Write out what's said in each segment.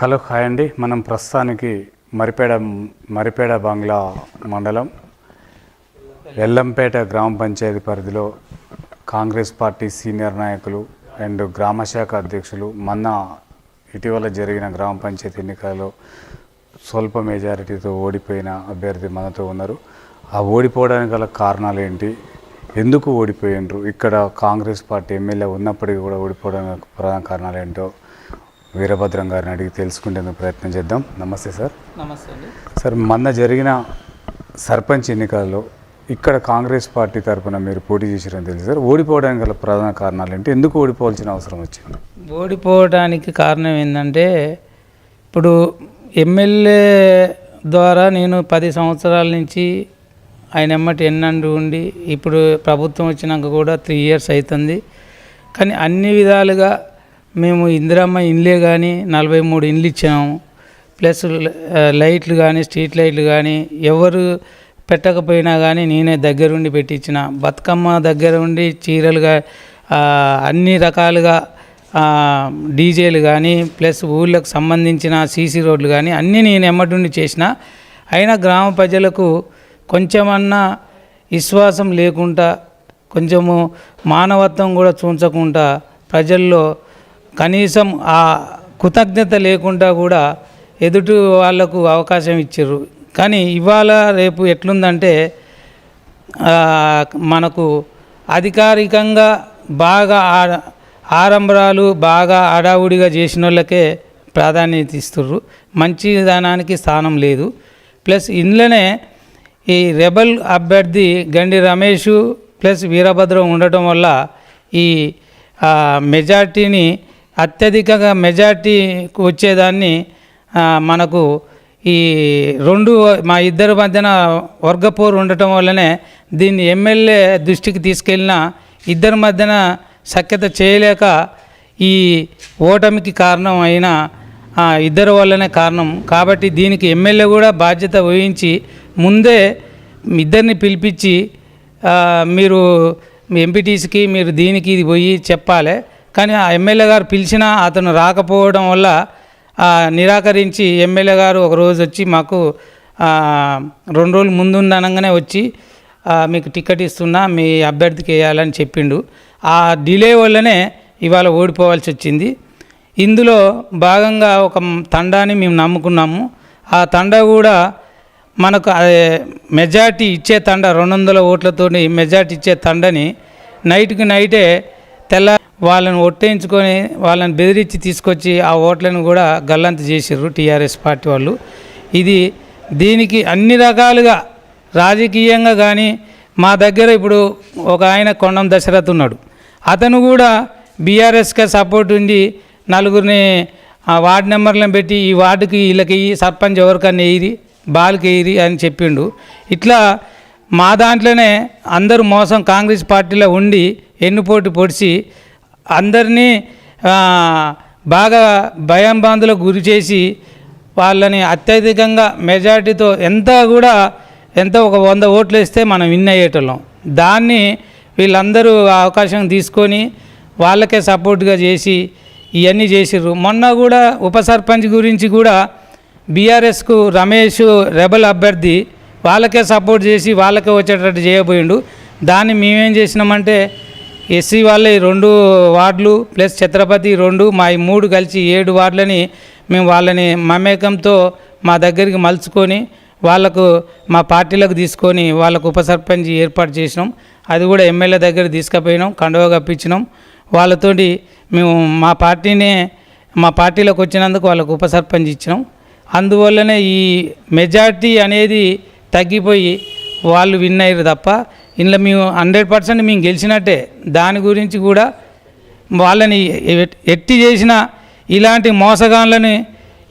Hello hi అండి. మనం ప్రస్తుతానికి మరిపేడ మరిపేడ బంగ్లా మండలం ఎల్లంపేట గ్రామ పంచాయతీ పరిధిలో కాంగ్రెస్ పార్టీ సీనియర్ నాయకులు అండ్ గ్రామ శాఖ అధ్యక్షులు మొన్న ఇటీవల జరిగిన గ్రామ పంచాయతీ ఎన్నికలలో స్వల్ప మెజారిటీతో ఓడిపోయిన అభ్యర్థి మనతో ఉన్నారు. ఆ ఓడిపోవడానికి గల కారణాలు ఏంటి? ఎందుకు ఓడిపోయినరు ఇక్కడ కాంగ్రెస్ పార్టీ ఎమ్మెల్యే ఉన్నప్పటికీ కూడా ఓడిపోవడానికి ప్రధాన కారణాలు ఏంటో వీరభద్రం గారిని అడిగి తెలుసుకునేందుకు ప్రయత్నం చేద్దాం. నమస్తే సార్. నమస్తే అండి. సార్ మొన్న జరిగిన సర్పంచ్ ఎన్నికల్లో ఇక్కడ కాంగ్రెస్ పార్టీ తరపున మీరు పోటీ చేశారని తెలుసు సార్. ఓడిపోవడానికి గల ప్రధాన కారణాలు ఏంటి? ఎందుకు ఓడిపోవాల్సిన అవసరం వచ్చింది? ఓడిపోవడానికి కారణం ఏంటంటే ఇప్పుడు ఎమ్మెల్యే ద్వారా నేను పది సంవత్సరాల నుంచి ఆయన ఎమ్మటి ఎన్నండు ఉండి ఇప్పుడు ప్రభుత్వం వచ్చినాక కూడా త్రీ ఇయర్స్ అవుతుంది. కానీ అన్ని విధాలుగా మేము ఇందిరమ్మ ఇండ్లే కానీ నలభై మూడు ఇండ్లు ఇచ్చాము ప్లస్ లైట్లు కానీ స్ట్రీట్ లైట్లు కానీ ఎవరు పెట్టకపోయినా కానీ నేనే దగ్గరుండి పెట్టించిన. బతుకమ్మ దగ్గర ఉండి చీరలుగా అన్ని రకాలుగా డీజేలు కానీ ప్లస్ ఊళ్ళకు సంబంధించిన సీసీ రోడ్లు కానీ అన్నీ నేను ఎమ్మటుండి చేసిన. అయినా గ్రామ ప్రజలకు కొంచెమన్నా విశ్వాసం లేకుండా కొంచెము మానవత్వం కూడా చూంచకుండా ప్రజల్లో కనీసం ఆ కృతజ్ఞత లేకుండా కూడా ఎదుటి వాళ్ళకు అవకాశం ఇచ్చారు. కానీ ఇవాళ రేపు ఎట్లుందంటే మనకు అధికారికంగా బాగా ఆరంభరాలు ఆడంబరాలు బాగా హడావుడిగా చేసిన వాళ్ళకే ప్రాధాన్యత ఇస్తుర్రు. మంచి దానానికి స్థానం లేదు. ప్లస్ ఇందులోనే ఈ రెబల్ అభ్యర్థి గండి రమేష్ ప్లస్ వీరభద్రం ఉండటం వల్ల ఈ మెజార్టీని అత్యధికంగా మెజార్టీ వచ్చేదాన్ని మనకు ఈ రెండు మా ఇద్దరి మధ్యన వర్గపోరు ఉండటం వల్లనే దీన్ని ఎమ్మెల్యే దృష్టికి తీసుకెళ్ళిన ఇద్దరి మధ్యన సఖ్యత చేయలేక ఈ ఓటమికి కారణం అయిన ఇద్దరి వల్లనే కారణం. కాబట్టి దీనికి ఎమ్మెల్యే కూడా బాధ్యత వహించి ముందే ఇద్దరిని పిలిపించి మీరు ఎంపీటీసీకి మీరు దీనికి ఇది పోయి చెప్పాలి. కానీ ఆ ఎమ్మెల్యే గారు పిలిచినా అతను రాకపోవడం వల్ల నిరాకరించి ఎమ్మెల్యే గారు ఒక రోజు వచ్చి మాకు రెండు రోజులు ముందుండనంగానే వచ్చి మీకు టికెట్ ఇస్తున్నా మీ అభ్యర్థికి వేయాలని చెప్పిండు. ఆ డిలే వల్లనే ఇవాళ ఓడిపోవాల్సి వచ్చింది. ఇందులో భాగంగా ఒక తండాని మేము నమ్ముకున్నాము. ఆ తండా కూడా మనకు మెజార్టీ ఇచ్చే తండ రెండు వందల ఓట్లతోని మెజార్టీ ఇచ్చే తండని నైట్కి నైటే తెల్ల వాళ్ళని ఒట్టేయించుకొని వాళ్ళని బెదిరించి తీసుకొచ్చి ఆ ఓట్లను కూడా గల్లంత చేసిర్రు టీఆర్ఎస్ పార్టీ వాళ్ళు. ఇది దీనికి అన్ని రకాలుగా రాజకీయంగా కానీ మా దగ్గర ఇప్పుడు ఒక ఆయన కొండం దశరథ్ ఉన్నాడు. అతను కూడా బీఆర్ఎస్కే సపోర్ట్ ఉండి నలుగురిని ఆ వార్డు నెంబర్లను పెట్టి ఈ వార్డుకి వీళ్ళకి సర్పంచ్ ఎవరికన్నా వేయిరి బాల్కి వేయిరి అని చెప్పిండు. ఇట్లా మా దాంట్లోనే అందరూ మోసం కాంగ్రెస్ పార్టీలో ఉండి ఎన్నుపోటు పొడిచి అందరినీ బాగా భయం బాంధులకు గురి చేసి వాళ్ళని అత్యధికంగా మెజారిటీతో ఎంత కూడా ఎంత ఒక వంద ఓట్లు వేస్తే మనం విన్ అయ్యేటోళ్ళం. దాన్ని వీళ్ళందరూ అవకాశం తీసుకొని వాళ్ళకే సపోర్ట్గా చేసి ఇవన్నీ చేసిర్రు. మొన్న కూడా ఉప సర్పంచ్ గురించి కూడా బీఆర్ఎస్కు రమేష్ రెబల్ అభ్యర్థి వాళ్ళకే సపోర్ట్ చేసి వాళ్ళకే వచ్చేటట్టు చేయబోయిండు. దాన్ని మేమేం చేసినామంటే ఎస్సీ వాళ్ళ ఈ రెండు వార్డులు ప్లస్ ఛత్రపతి రెండు మా ఈ మూడు కలిసి ఏడు వార్డులని మేము వాళ్ళని మమేకంతో మా దగ్గరికి మలుచుకొని వాళ్ళకు మా పార్టీలకు తీసుకొని వాళ్ళకు ఉప సర్పంచ్ ఏర్పాటు చేసినాం. అది కూడా ఎమ్మెల్యే దగ్గర తీసుకుపోయినాం కండువ కప్పించినాం. వాళ్ళతోటి మేము మా పార్టీనే మా పార్టీలోకి వచ్చినందుకు వాళ్ళకు ఉప సర్పంచ్ ఇచ్చినాం. అందువల్లనే ఈ మెజార్టీ అనేది తగ్గిపోయి వాళ్ళు విన్ అయ్యారు తప్ప ఇందులో మేము హండ్రెడ్ పర్సెంట్ మేము గెలిచినట్టే. దాని గురించి కూడా వాళ్ళని ఎట్టి చేసిన ఇలాంటి మోసగాళ్ళని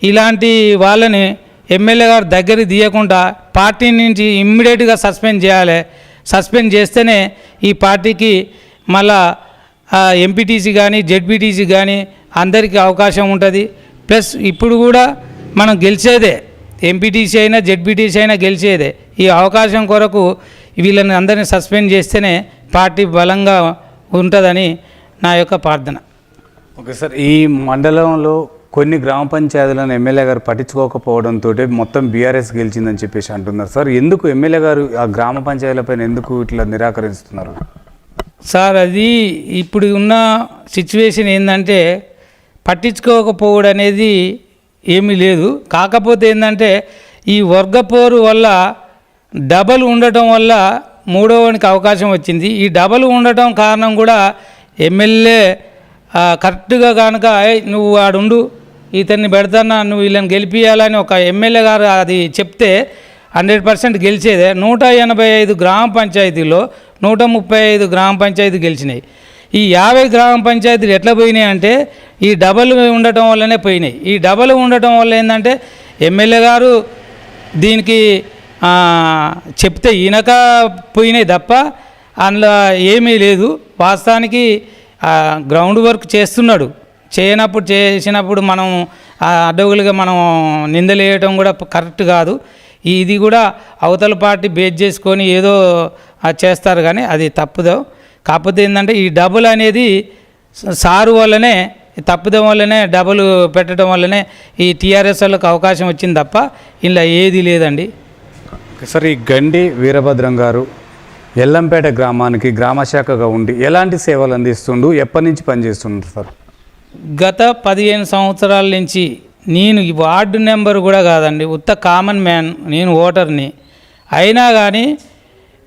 ఇలాంటి వాళ్ళని ఎమ్మెల్యే గారు దగ్గరికి తీయకుండా పార్టీ నుంచి ఇమ్మీడియట్గా సస్పెండ్ చేయాలి. సస్పెండ్ చేస్తేనే ఈ పార్టీకి మళ్ళా ఎంపీటీసీ కానీ జెడ్పీటీసీ కానీ అందరికీ అవకాశం ఉంటుంది. ప్లస్ ఇప్పుడు కూడా మనం గెలిచేదే. ఎంపీటీసీ అయినా జెడ్పీటీసీ అయినా గెలిచేదే. ఈ అవకాశం కొరకు వీళ్ళని అందరినీ సస్పెండ్ చేస్తేనే పార్టీ బలంగా ఉంటుందని నా యొక్క ప్రార్థన. ఓకే సార్ ఈ మండలంలో కొన్ని గ్రామ పంచాయతీలను ఎమ్మెల్యే గారు పట్టించుకోకపోవడంతో మొత్తం బీఆర్ఎస్ గెలిచిందని చెప్పేసి అంటున్నారు సార్. ఎందుకు ఎమ్మెల్యే గారు ఆ గ్రామ పంచాయతీలపైన ఎందుకు ఇట్లా నిరాకరిస్తున్నారు? సార్ అది ఇప్పుడు ఉన్న సిచ్యువేషన్ ఏంటంటే పట్టించుకోకపోవడం అనేది ఏమీ లేదు. కాకపోతే ఏంటంటే ఈ వర్గపోరు వల్ల డబల్ ఉండటం వల్ల మూడవనికి అవకాశం వచ్చింది. ఈ డబల్ ఉండటం కారణం కూడా ఎమ్మెల్యే కరెక్ట్గా కనుక నువ్వు ఆడుండు ఇతన్ని పెడతానా నువ్వు వీళ్ళని గెలిపియాలని ఒక ఎమ్మెల్యే గారు అది చెప్తే హండ్రెడ్ పర్సెంట్ గెలిచేదే. నూట ఎనభై ఐదు గ్రామ పంచాయతీలో నూట ముప్పై ఐదు గ్రామ పంచాయతీ గెలిచినాయి. ఈ యాభై గ్రామ పంచాయతీలు ఎట్లా పోయినాయి అంటే ఈ డబల్ ఉండటం వల్లనే పోయినాయి. ఈ డబల్ ఉండటం వల్ల ఏంటంటే ఎమ్మెల్యే గారు దీనికి చెప్తే ఈనక పోయినాయి తప్ప అందులో ఏమీ లేదు. వాస్తవానికి గ్రౌండ్ వర్క్ చేస్తున్నాడు. చేయనప్పుడు చేసినప్పుడు మనం అడ్డగులుగా మనం నిందలేయటం కూడా కరెక్ట్ కాదు. ఇది కూడా అవతల పార్టీ బేస్ చేసుకొని ఏదో చేస్తారు కానీ అది తప్పుదో. కాకపోతే ఏంటంటే ఈ డబుల్ అనేది సారు వల్లనే తప్పుదం వల్లనే డబుల్ పెట్టడం వల్లనే ఈ టీఆర్ఎస్ వాళ్ళకి అవకాశం వచ్చింది తప్ప ఇలా ఏది లేదండి. సార్ ఈ గండి వీరభద్రం గారు ఎల్లంపేట గ్రామానికి గ్రామశాఖగా ఉండి ఎలాంటి సేవలు అందిస్తుండు? ఎప్పటి నుంచి పనిచేస్తుండ్రు సార్? గత పదిహేను సంవత్సరాల నుంచి నేను ఈ వార్డు నెంబర్ కూడా కాదండి ఉత్త కామన్ మ్యాన్ నేను ఓటర్ని. అయినా కానీ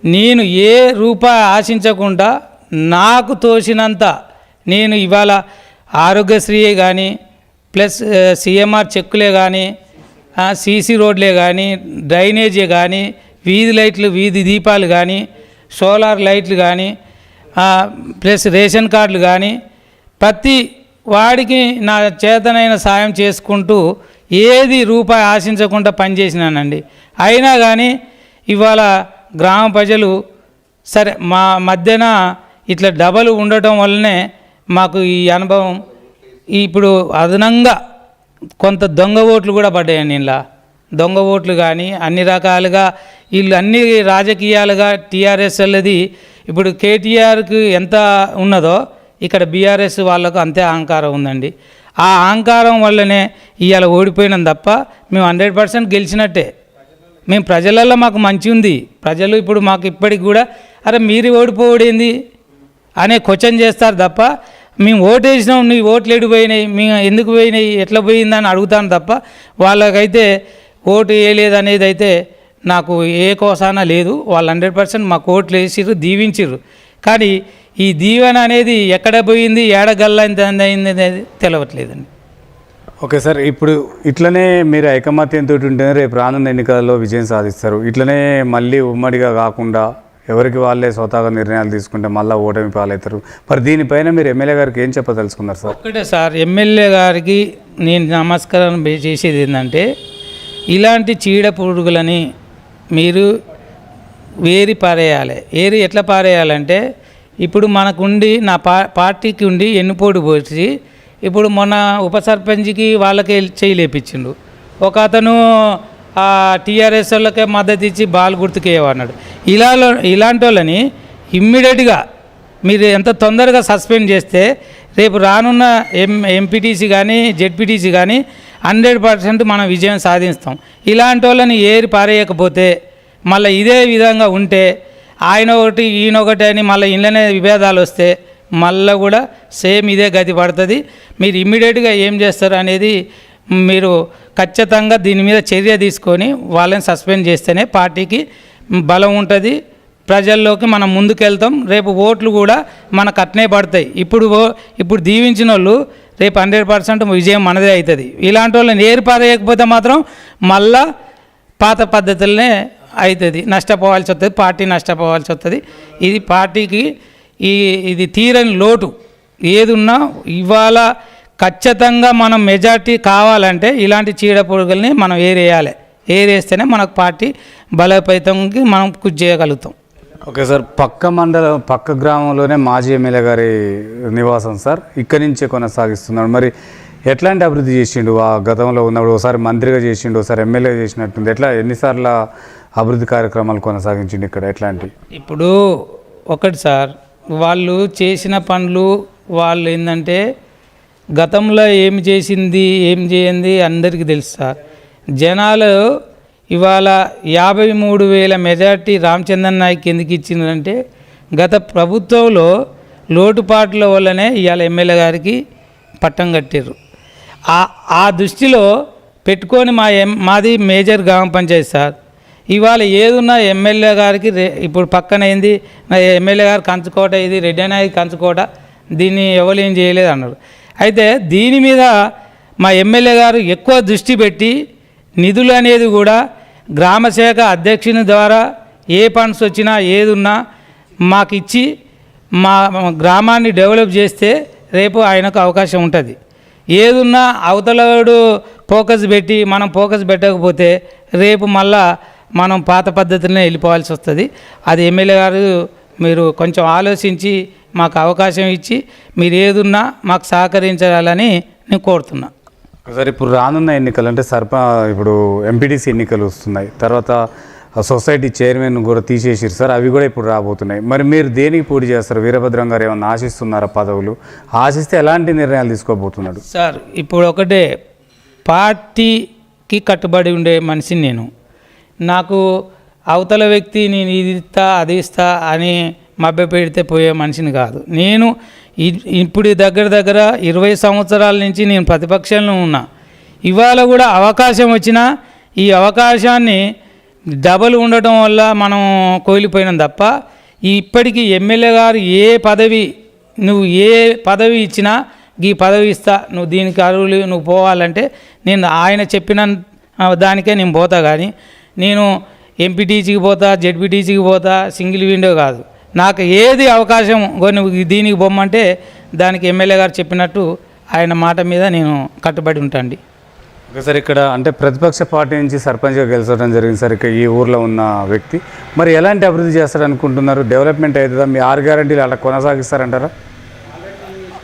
నేను ఏ రూపాయి ఆశించకుండా నాకు తోచినంత నేను ఇవాళ ఆరోగ్యశ్రీయే కానీ ప్లస్ సిఎంఆర్ చెక్కులే కానీ సీసీ రోడ్లే కానీ డ్రైనేజీ కానీ వీధి లైట్లు వీధి దీపాలు కానీ సోలార్ లైట్లు కానీ ప్లస్ రేషన్ కార్డులు కానీ ప్రతి వాడికి నా చేతనైన సాయం చేసుకుంటూ ఏది రూపాయి ఆశించకుండా పనిచేసినానండి అయినా కానీ ఇవాళ గ్రామ ప్రజలు సరే మా మధ్యన ఇట్లా డబల్ ఉండటం వల్లనే మాకు ఈ అనుభవం ఇప్పుడు అదనంగా కొంత దొంగ ఓట్లు కూడా పడ్డాయండి ఇలా దొంగ ఓట్లు కానీ అన్ని రకాలుగా వీళ్ళు అన్ని రాజకీయాలుగా టీఆర్ఎస్ అనేది ఇప్పుడు కేటీఆర్కి ఎంత ఉన్నదో ఇక్కడ బీఆర్ఎస్ వాళ్ళకు అంతే అహంకారం ఉందండి. ఆ అహంకారం వల్లనే ఇవాళ ఓడిపోయినాం తప్ప మేము హండ్రెడ్ పర్సెంట్ గెలిచినట్టే. మేము ప్రజలలో మాకు మంచి ఉంది. ప్రజలు ఇప్పుడు మాకు ఇప్పటికి కూడా అరే మీరు ఓడిపోవడేంది అనే క్వశ్చన్ చేస్తారు తప్ప మేము ఓటేసినాం నీ ఓట్లు ఎడు పోయినాయి మేము ఎందుకు పోయినాయి ఎట్లా పోయిందని అడుగుతాను తప్ప వాళ్ళకైతే ఓటు వేయలేదు అనేది అయితే నాకు ఏ కోసాన లేదు. వాళ్ళు హండ్రెడ్ పర్సెంట్ మాకు ఓట్లు వేసిర్రు దీవించిర్రు. కానీ ఈ దీవెన అనేది ఎక్కడ పోయింది ఏడగల్ల ఎంత అయింది అనేది తెలవట్లేదండి. ఓకే సార్ ఇప్పుడు ఇట్లనే మీరు ఐకమత్యంతో ఉంటేనే రేపు రానున్న ఎన్నికల్లో విజయం సాధిస్తారు. ఇట్లనే మళ్ళీ ఉమ్మడిగా కాకుండా ఎవరికి వాళ్ళే స్వతహాగా నిర్ణయాలు తీసుకుంటే మళ్ళీ ఓటమి పాలవుతారు. మరి దీనిపైన మీరు ఎమ్మెల్యే గారికి ఏం చెప్పదలుచుకున్నారు సార్? ఒక్కటే సార్ ఎమ్మెల్యే గారికి నేను నమస్కారం చేసేది ఏంటంటే ఇలాంటి చీడ పురుగులని మీరు వేరి పారేయాలి. ఏరి ఎట్లా పారేయాలంటే ఇప్పుడు మనకుండి నా పా పార్టీకి ఉండి ఎన్నుపోటు పోసి ఇప్పుడు మొన్న ఉప సర్పంచ్కి వాళ్ళకే చేయలేపించిండు ఒక అతను టీఆర్ఎస్ వాళ్ళకే మద్దతు ఇచ్చి బాల్ గుర్తుకేయమన్నాడు ఇలా ఇలాంటి వాళ్ళని ఇమ్మీడియట్గా మీరు ఎంత తొందరగా సస్పెండ్ చేస్తే రేపు రానున్న ఎం ఎంపీటీసీ కానీ జెడ్పీటీసీ కానీ హండ్రెడ్ పర్సెంట్ మనం విజయం సాధిస్తాం. ఇలాంటి వాళ్ళని ఏరి పారేయకపోతే మళ్ళీ ఇదే విధంగా ఉంటే ఆయన ఒకటి ఈయన ఒకటి అని మళ్ళీ ఇళ్ళనే విభేదాలు వస్తే మళ్ళీ కూడా సేమ్ ఇదే గతి పడుతుంది. మీరు ఇమ్మీడియట్గా ఏం చేస్తారు అనేది మీరు ఖచ్చితంగా దీని మీద చర్య తీసుకొని వాళ్ళని సస్పెండ్ చేస్తేనే పార్టీకి బలం ఉంటుంది. ప్రజల్లోకి మనం ముందుకెళ్తాం. రేపు ఓట్లు కూడా మనకు అట్నే పడతాయి. ఇప్పుడు ఓ- ఇప్పుడు దీవించిన వాళ్ళు రేపు హండ్రెడ్ పర్సెంట్ విజయం మనదే అవుతుంది. ఇలాంటి వాళ్ళని ఏర్పారేయకపోతే మాత్రం మళ్ళా పాత పద్ధతులనే అవుతుంది. నష్టపోవాల్సి వస్తుంది. పార్టీ నష్టపోవాల్సి వస్తుంది. ఇది పార్టీకి ఈ ఇది తీరని లోటు. ఏదున్నా ఇవాళ ఖచ్చితంగా మనం మెజార్టీ కావాలంటే ఇలాంటి చీడ పురుగుల్ని మనం ఏరేయాలి. ఏరేస్తేనే మనకు పార్టీ బలోపేతంకి మనం కృషి చేయగలుగుతాం. ఓకే సార్ పక్క మండలం పక్క గ్రామంలోనే మాజీ ఎమ్మెల్యే గారి నివాసం సార్. ఇక్కడి నుంచే కొనసాగిస్తున్నాడు మరి ఎట్లాంటి అభివృద్ధి చేసిండు? ఆ గతంలో ఉన్నప్పుడు ఒకసారి మంత్రిగా చేసిండు ఒకసారి ఎమ్మెల్యే చేసినట్టుంది. ఎట్లా ఎన్నిసార్లు అభివృద్ధి కార్యక్రమాలు కొనసాగించిండు ఇక్కడ? ఎట్లాంటి? ఇప్పుడు ఒకటి సార్ వాళ్ళు చేసిన పనులు వాళ్ళు ఏంటంటే గతంలో ఏం చేసింది ఏం చేయింది అందరికీ తెలుసు? సార్ జనాలు ఇవాళ యాభై మూడు వేల మెజార్టీ రామచంద్రన్ నాయక్ ఎందుకు ఇచ్చిందంటే గత ప్రభుత్వంలో లోటుపాట్ల వల్లనే ఇవాళ ఎమ్మెల్యే గారికి పట్టం కట్టారు ఆ దృష్టిలో పెట్టుకొని మా ఎం మాది మేజర్ గ్రామ పంచాయతీ సార్. ఇవాళ ఏదున్నా ఎమ్మెల్యే గారికి రే ఇప్పుడు పక్కన అయింది నా ఎమ్మెల్యే గారు కంచుకోట ఇది రెడ్డి అనేది కంచుకోట దీన్ని ఎవరు ఏం చేయలేదు అన్నారు. అయితే దీని మీద మా ఎమ్మెల్యే గారు ఎక్కువ దృష్టి పెట్టి నిధులు అనేది కూడా గ్రామశాఖ అధ్యక్షుని ద్వారా ఏ ఫండ్స్ వచ్చినా ఏది ఉన్నా మాకు ఇచ్చి మా మా గ్రామాన్ని డెవలప్ చేస్తే రేపు ఆయనకు అవకాశం ఉంటుంది. ఏదున్నా అవతలవాడు ఫోకస్ పెట్టి మనం ఫోకస్ పెట్టకపోతే రేపు మళ్ళా మనం పాత పద్ధతిలోనే వెళ్ళిపోవాల్సి వస్తుంది. అది ఎమ్మెల్యే గారు మీరు కొంచెం ఆలోచించి మాకు అవకాశం ఇచ్చి మీరు ఏదున్నా మాకు సహకరించాలని నేను కోరుతున్నా. సార్ ఇప్పుడు రానున్న ఎన్నికలు అంటే సర్ప ఇప్పుడు ఎంపీటీసీ ఎన్నికలు వస్తున్నాయి. తర్వాత సొసైటీ చైర్మన్ కూడా తీసేసారు సార్ అవి కూడా ఇప్పుడు రాబోతున్నాయి. మరి మీరు దేనికి పోటీ చేస్తారు? వీరభద్రం గారు ఏమన్నా ఆశిస్తున్నారా పదవులు? ఆశిస్తే ఎలాంటి నిర్ణయాలు తీసుకోబోతున్నాడు? సార్ ఇప్పుడు ఒకటే పార్టీకి కట్టుబడి ఉండే మనిషిని నేను. నాకు అవతల వ్యక్తి నేను ఇది ఇస్తా అది ఇస్తా అని మభ్య పెడితే పోయే మనిషిని కాదు. నేను ఇప్పుడు దగ్గర దగ్గర ఇరవై సంవత్సరాల నుంచి నేను ప్రతిపక్షంలో ఉన్నా. ఇవాళ కూడా అవకాశం వచ్చినా ఈ అవకాశాన్ని డబల్ ఉండటం వల్ల మనం కోల్పోయినాం తప్ప ఇప్పటికీ ఎమ్మెల్యే గారు ఏ పదవి నువ్వు ఏ పదవి ఇచ్చినా ఈ పదవి ఇస్తా నువ్వు దీనికి అర్హులు నువ్వు పోవాలంటే నేను ఆయన చెప్పిన దానికే నేను పోతా కానీ నేను ఎంపీటీసీకి పోతా జెడ్పీటీసీకి పోతా సింగిల్ విండో కాదు. నాకు ఏది అవకాశం "గో నువ్వు దీనికి బొమ్మంటే దానికి ఎమ్మెల్యే గారు చెప్పినట్టు ఆయన మాట మీద నేను కట్టుబడి ఉంటాండి. ఓకే సార్ ఇక్కడ అంటే ప్రతిపక్ష పార్టీ నుంచి సర్పంచ్గా గెలిచడం జరిగింది సార్ ఇక్కడ ఈ ఊర్లో ఉన్న వ్యక్తి. మరి ఎలాంటి అభివృద్ధి చేస్తారు అనుకుంటున్నారు? డెవలప్మెంట్ అవుతుందా? మీ ఆరు గ్యారంటీలు అలా కొనసాగిస్తారంటారా?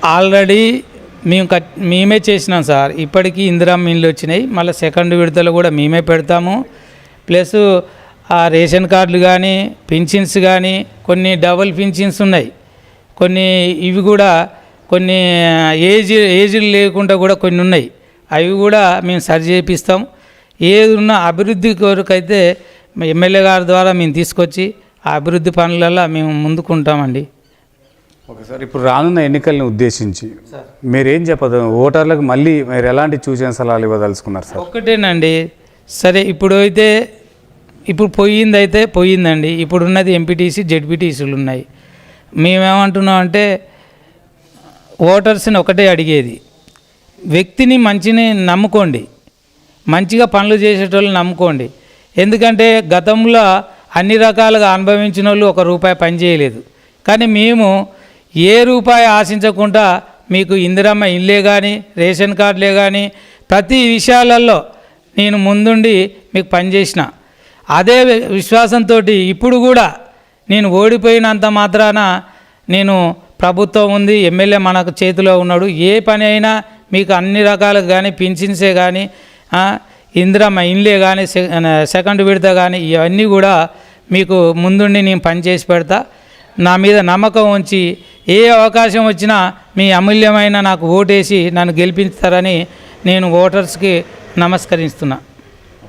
ఆల్రెడీ మేము కట్ మేమే చేసినాం సార్. ఇప్పటికీ ఇందిరా మిల్లు వచ్చినాయి. మళ్ళీ సెకండ్ విడతలు కూడా మేమే పెడతాము. ప్లస్ ఆ రేషన్ కార్డులు కానీ పింఛన్స్ కానీ కొన్ని డబుల్ పింఛన్స్ ఉన్నాయి. కొన్ని ఇవి కూడా కొన్ని ఏజ్ ఏజ్ లేకుండా కూడా కొన్ని ఉన్నాయి. అవి కూడా మేము సరి చేపిస్తాం. ఏది ఉన్న అభివృద్ధి కొరకైతే ఎమ్మెల్యే గారి ద్వారా మేము తీసుకొచ్చి ఆ అభివృద్ధి పనులలో మేము ముందుకుంటామండి. ఓకే సార్ ఇప్పుడు రానున్న ఎన్నికల్ని ఉద్దేశించి మీరేం చెప్పదు ఓటర్లకు మళ్ళీ మీరు ఎలాంటి సూచన సలహాలు ఇవ్వదలుచుకున్నారు సార్? ఒక్కటేనండి సరే ఇప్పుడు అయితే ఇప్పుడు పోయింది అయితే పోయిందండి ఇప్పుడు ఉన్నది ఎంపీటీసీ జెడ్పీటీసీలు ఉన్నాయి. మేమేమంటున్నాం అంటే ఓటర్స్ని ఒకటే అడిగేది. వ్యక్తిని మంచిని నమ్ముకోండి. మంచిగా పనులు చేసేటోళ్ళు నమ్ముకోండి. ఎందుకంటే గతంలో అన్ని రకాలుగా అనుభవించిన వాళ్ళు ఒక రూపాయి పని చేయలేదు. కానీ మేము ఏ రూపాయి ఆశించకుండా మీకు ఇందిరమ్మ ఇల్లే కానీ రేషన్ కార్డులే కానీ ప్రతి విషయాలలో నేను ముందుండి మీకు పనిచేసిన అదే విశ్వాసంతో ఇప్పుడు కూడా నేను ఓడిపోయినంత మాత్రాన నేను ప్రభుత్వం ఉంది ఎమ్మెల్యే మనకు చేతిలో ఉన్నాడు. ఏ పని అయినా మీకు అన్ని రకాలుగా కానీ పింఛన్సే కానీ ఇందిరమ్మ ఇండ్లే కానీ సె- సెకండ్ విడత కానీ ఇవన్నీ కూడా మీకు ముందుండి నేను పనిచేసి పెడతా. నా మీద నమ్మకం ఉంచి ఏ అవకాశం వచ్చినా మీ అమూల్యమైన నాకు ఓటేసి నన్ను గెలిపించుతారని నేను ఓటర్స్కి నమస్కరిస్తున్నా.